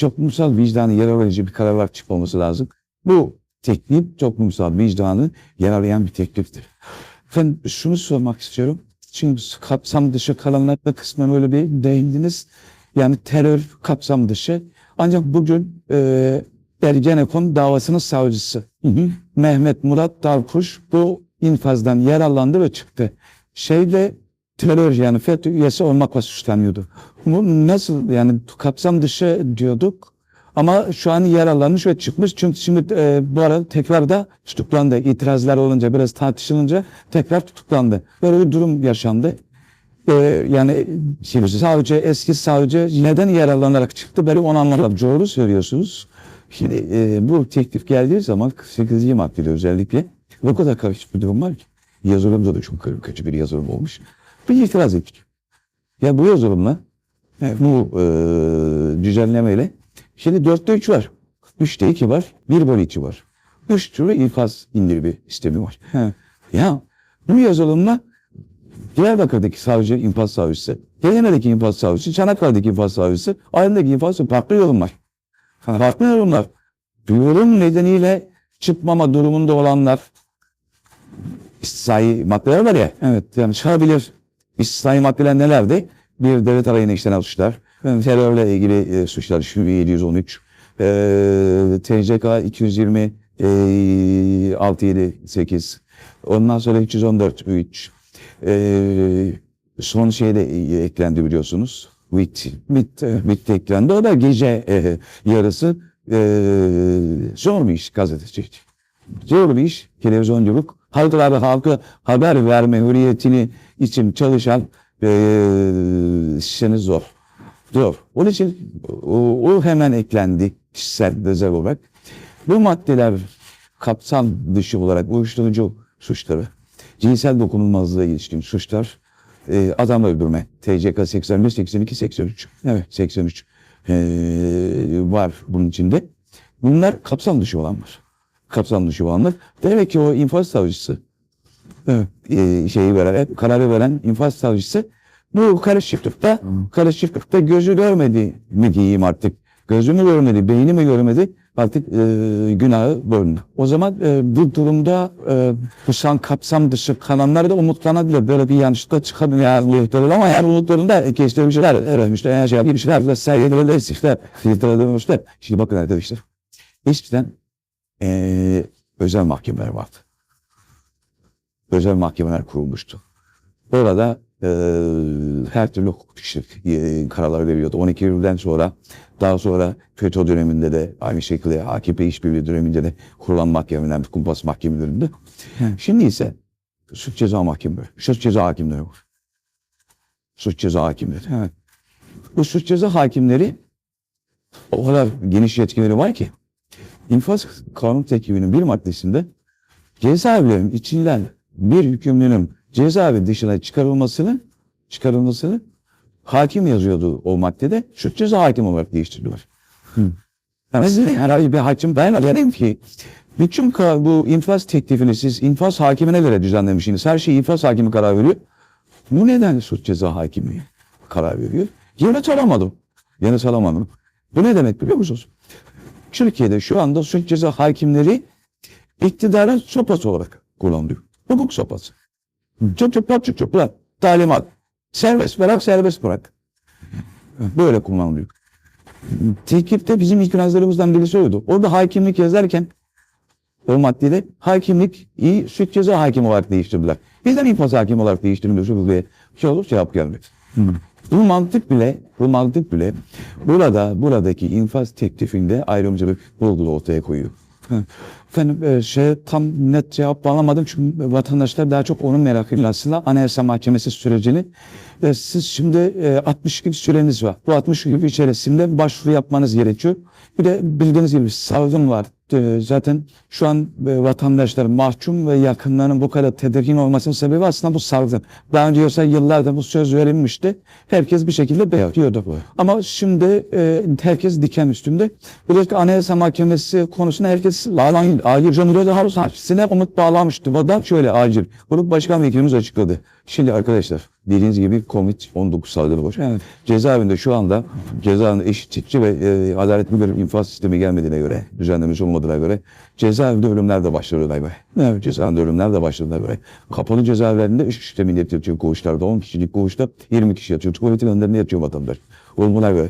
toplumsal vicdanı yararlayıcı bir kararlar çıkmaması lazım. Bu teklif toplumsal vicdanı yararlayan bir tekliftir. Ben şunu sormak istiyorum. Çünkü kapsam dışı kalanlarla kısmen öyle bir değindiniz. Yani terör kapsam dışı. Ancak bugün e, Ergenekon davasının savcısı Mehmet Murat Dalkuş bu infazdan yararlandı ve çıktı. Şeyde terör yani FETÖ üyesi olmakla suçlanıyordu. Bu nasıl yani kapsam dışı diyorduk ama şu an yararlanmış ve çıkmış. Çünkü şimdi e, bu arada tekrar da tutuklandı. İtirazlar olunca biraz tartışılınca tekrar tutuklandı. Böyle bir durum yaşandı. E, yani şimdi savcı, eski savcı neden yararlanarak çıktı? Ben onu anlamadım. Doğru söylüyorsunuz. Şimdi e, bu teklif geldiği zaman 8. maddede özellikle o kadar karışık bir durum var ki. Yazılımda da çok kötü bir yazılım olmuş. Bir itiraz ettik. Ya bu yazılımla bu e, düzenlemeyle şimdi 4'te 3 var. 3'te 2 var. 1 bölü 2 var. 3 türlü infaz indirimi sistemi var. He. Ya bu yazılımla Diyarbakır'daki savcı infaz savcısı, Edirne'deki infaz savcısı, Çanakkale'deki infaz savcısı, Aydın'daki infaz savcısı farklı yorumlar. Farklı yorumlar. Yorum nedeniyle çıkmama durumunda olanlar istisnai maddeler var ya. Evet yani çıkabilir. İstisnai maddeler nelerdi? Bir devlet arayına işlenen suçlar. Terörle ilgili e, suçlar şu 713. E, TCK 220 e, 678. Ondan sonra 314 3. E, son şeyde e, eklendi biliyorsunuz. Bit, bit de eklendi. O da gece e, yarısı e, zor bir iş gazetecilik. Zor bir iş televizyonculuk. Halklara halka haber verme hürriyetini için çalışan e, işiniz zor. Zor. Onun için o, o hemen eklendi kişisel özel olarak. Bu maddeler kapsam dışı olarak uyuşturucu suçları, cinsel dokunulmazlığa ilişkin suçlar, e, adam öldürme, TCK 81, 82, 83. Evet 83 e, var bunun içinde. Bunlar kapsam dışı olanlar. Kapsam dışı olanlar. Demek ki o infaz savcısı e, şeyi veren, kararı veren infaz savcısı bu karışıklıkta, karışıklıkta gözü görmedi mi diyeyim artık. Gözünü görmedi, beyni mi görmedi artık e, günahı boynuna. O zaman e, bu durumda e, bu san kapsam dışı kalanlar da umutlanabilir. Böyle bir yanlışlıkla çıkabilir yani, ama her umutlarında geçtiği bir şeyler, öğrenmişler, her şey böyle sergilerler, işte, filtrelemişler. Şimdi bakın arkadaşlar, eskiden e, özel mahkemeler vardı. Özel mahkemeler kurulmuştu. Orada e, her türlü hukuk e, kararlar veriyordu. 12 Eylül'den sonra daha sonra FETÖ döneminde de aynı şekilde AKP işbirliği döneminde de kurulan mahkemeler, kumpas mahkemelerinde. Şimdi ise suç ceza mahkemeleri, suç ceza hakimleri var. Suç ceza hakimleri. Evet. Bu suç ceza hakimleri o kadar geniş yetkileri var ki infaz kanun teklifinin bir maddesinde cezaevlerinin içinden bir hükümlünün cezaevi dışına çıkarılmasını çıkarılmasını hakim yazıyordu o maddede. Suç ceza hakim olarak değiştirdiler. Size herhangi bir hakim ben derim ki bütün bu infaz teklifini siz infaz hakimine göre düzenlemişsiniz. Her şey infaz hakimi karar veriyor. Bu nedenle suç ceza hakimi karar veriyor. Yanıt alamadım. Yanıt alamadım. Bu ne demek biliyor musunuz? Türkiye'de şu anda suç ceza hakimleri iktidarın sopası olarak kullanılıyor. Hukuk sopası. Çok bırak. Talimat. Serbest bırak serbest bırak. Böyle kullanılıyor. Teklifte bizim itirazlarımızdan birisi oydu. Orada hakimlik yazarken o maddede hakimlik iyi suç ceza hakimi olarak değiştirdiler. Bizden infaz hakimi olarak değiştirmiyorsunuz diye şey olur cevap gelmedi. Bu mantık bile, bu mantık bile burada, buradaki infaz teklifinde ayrımcılık bulgulu ortaya koyuyor. Efendim e, şey tam net cevap alamadım çünkü vatandaşlar daha çok onun merakıyla aslında Anayasa Mahkemesi sürecini. E, siz şimdi e, 60 gün süreniz var. Bu 60 gün içerisinde başvuru yapmanız gerekiyor. Bir de bildiğiniz gibi salgın var. E, zaten şu an e, vatandaşlar mahkum ve yakınlarının bu kadar tedirgin olmasının sebebi aslında bu salgın. Daha önce olsa yıllarda bu söz verilmişti. Herkes bir şekilde bekliyordu. Ama şimdi e, herkes diken üstünde. Özellikle Anayasa Mahkemesi konusunda herkes bağlan, acil Cumhuriyet Harus Hapsine umut bağlamıştı. Bu da şöyle acil. Grup Başkan Vekilimiz açıkladı. Şimdi arkadaşlar Dediğiniz gibi Covid-19 salgını var. Evet. Cezaevinde şu anda cezaevinde eşitlikçi ve e, adaletli bir infaz sistemi gelmediğine göre, düzenlemiş olmadığına göre cezaevinde ölümler de başladı galiba. Evet. Cezaevinde ölümler de başladığına göre. Kapalı cezaevlerinde 3 kişi millet yatıyor koğuşlarda. 10 kişilik koğuşta 20 kişi yatıyor. Tuvaletin önlerinde yatıyor vatandaş. Olmalar göre.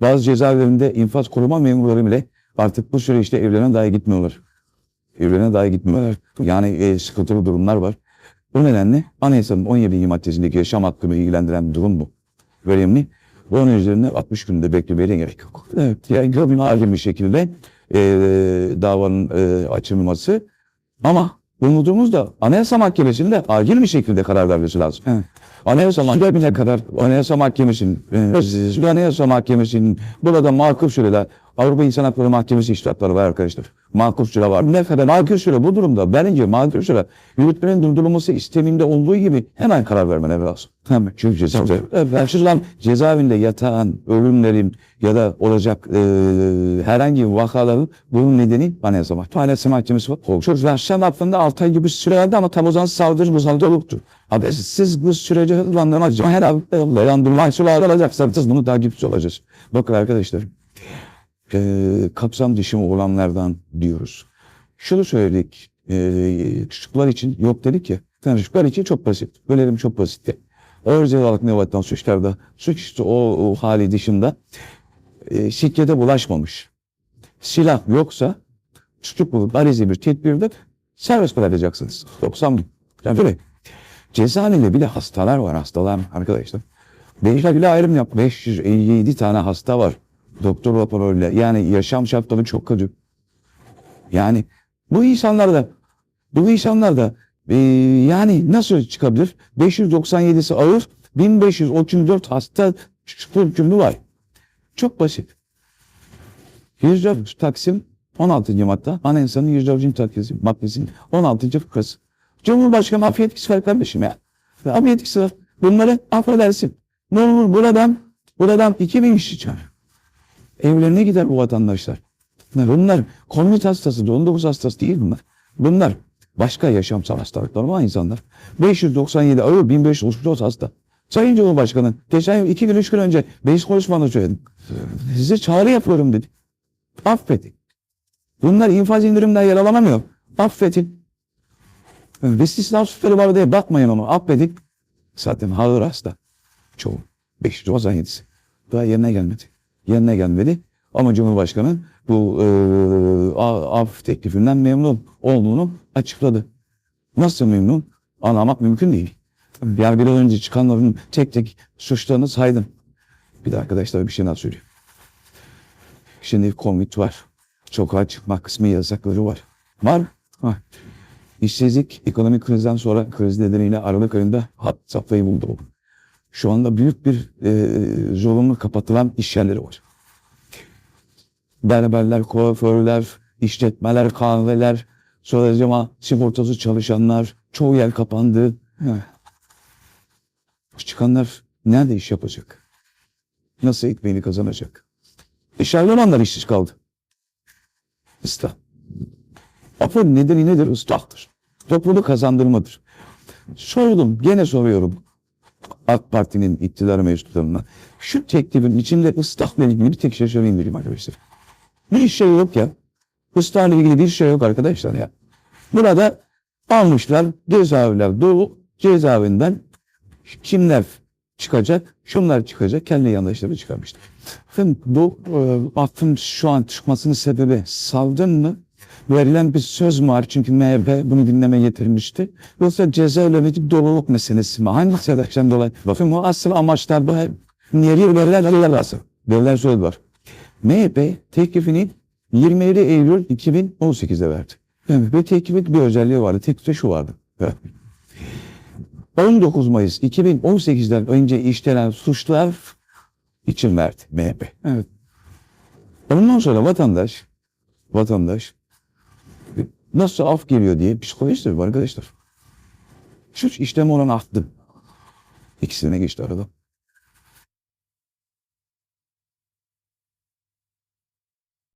Bazı cezaevlerinde infaz koruma memurları bile artık bu süreçte evlerine dahi gitmiyorlar. Evlerine dahi gitmiyorlar. Yani e, sıkıntılı durumlar var. Bu nedenle anayasanın 17. maddesindeki yaşam hakkını ilgilendiren durum bu. Önemli. Bunun üzerine 60 günde beklemeye de gerek yok. Evet. Yani acil bir şekilde e, davanın e, açılması ama umudumuz da Anayasa Mahkemesi'nde acil bir şekilde karar vermesi lazım. Evet. Anayasa Mahkemesi'ne kadar Anayasa Mahkemesi'nin e, Anayasa Mahkemesi'nin burada makul süreler Avrupa İnsan Hakları Mahkemesi iştahatları var arkadaşlar. Makul süre var. Ne kadar makul süre bu durumda bence makul süre yürütmenin durdurulması isteminde olduğu gibi hemen karar vermeleri lazım. Tamam. Çünkü cezaevinde, açılan cezaevinde yatan ölümlerin ya da olacak e, herhangi bir vakaların bunun nedeni Anayasa Mahkemesi. Anayasa Mahkemesi var. Çok yaşam hakkında 6 ay gibi süre verdi ama tam o zaman bu savcı yoktu. Abi siz bu süreci hızlandırmak için her hafta yandırma suları alacaksanız siz bunu takipçi olacağız. Bakın arkadaşlar e, kapsam dışı olanlardan diyoruz. Şunu söyledik. E, çocuklar için yok dedik ya. Yani çocuklar için çok basit. Bölelim çok basitti. Ağır cezalık nevatan suçlarda suçüstü o, o hali dışında e, şiddete bulaşmamış. Silah yoksa çocuk bulup barizi bir tedbirde serbest bırakacaksınız. 90 gün. Yani böyle cezaevinde bile hastalar var hastalar arkadaşlar. Beşler bile ayrım yap. 557 tane hasta var. Doktor raporuyla. Yani yaşam şartları çok kötü. Yani bu insanlar da bu insanlar da e, yani nasıl çıkabilir? 597'si ağır, 1534 hasta hükümlü var. Çok basit. 104 Taksim 16. madde. Anayasanın 104. Taksim maddesinin 16. fıkrası. Cumhurbaşkanı af yetkisi var kardeşim ya. Af yetkisi. Bunları affedersin. Ne olur buradan buradan 2000 kişi çağır. Evlerine gider bu vatandaşlar. Bunlar komünit hastası, 19 hastası değil bunlar. Bunlar başka yaşamsal hastalıkları olan insanlar. 597 ağır 1534 hasta. Sayın Cumhurbaşkanı geçen 2 gün 3 gün önce meclis konuşmanda söyledim. Size çağrı yapıyorum dedi. Affedin. Bunlar infaz indirimden yer alamamıyor. Affedin. Ve istisna suçları var diye bakmayın ona. Affedin. Zaten ağır hasta. Çoğu. 597'si. Daha yerine gelmedi. Yerine gelmedi. Ama Cumhurbaşkanı bu e, af teklifinden memnun olduğunu açıkladı. Nasıl memnun? Anlamak mümkün değil. Yani biraz önce çıkanların tek tek suçlarını saydım. Bir de arkadaşlar bir şey daha söyleyeyim. Şimdi Covid var. Sokağa çıkma kısmı yasakları var. Var? Var. İşsizlik ekonomik krizden sonra kriz nedeniyle Aralık ayında hat safhayı buldu. Şu anda büyük bir e, zorunlu kapatılan iş yerleri var. Berberler, kuaförler, işletmeler, kahveler, sonracıma sigortası çalışanlar, çoğu yer kapandı. Evet. Çıkanlar nerede iş yapacak? Nasıl ekmeğini kazanacak? Dışarıda olanlar işsiz kaldı. Islah. Afın nedeni nedir? Islahtır. Toplumu kazandırmadır. Sordum, gene soruyorum. AK Parti'nin iktidar mensuplarına. Şu teklifin içinde ıslahla ilgili bir tek şey söyleyeyim arkadaşlar. Bir şey yok ya. Islahla ilgili bir şey yok arkadaşlar ya. Burada almışlar cezaevler dolu cezaevinden kimler çıkacak? Şunlar çıkacak. Kendi yandaşları çıkarmışlar. Efendim bu e, affın şu an çıkmasının sebebi savdın mı? Verilen bir söz mü var? Çünkü MHP bunu gündeme getirmişti. Yoksa cezaevindeki doluluk meselesi mi? Hangi sebepten dolayı? Bakın o asıl amaçlar bu. Niye verilen alırlar lazım. Verilen söz var. MHP teklifini 27 Eylül 2018'de verdi. Ve teklifin bir özelliği vardı. Teklifte şu vardı. Evet. 19 Mayıs 2018'den önce işlenen suçlar için verdi MHP. Evet. Ondan sonra vatandaş vatandaş nasıl af geliyor diye psikolojisi var arkadaşlar. Suç işlemi olan arttı. İkisine geçti arada.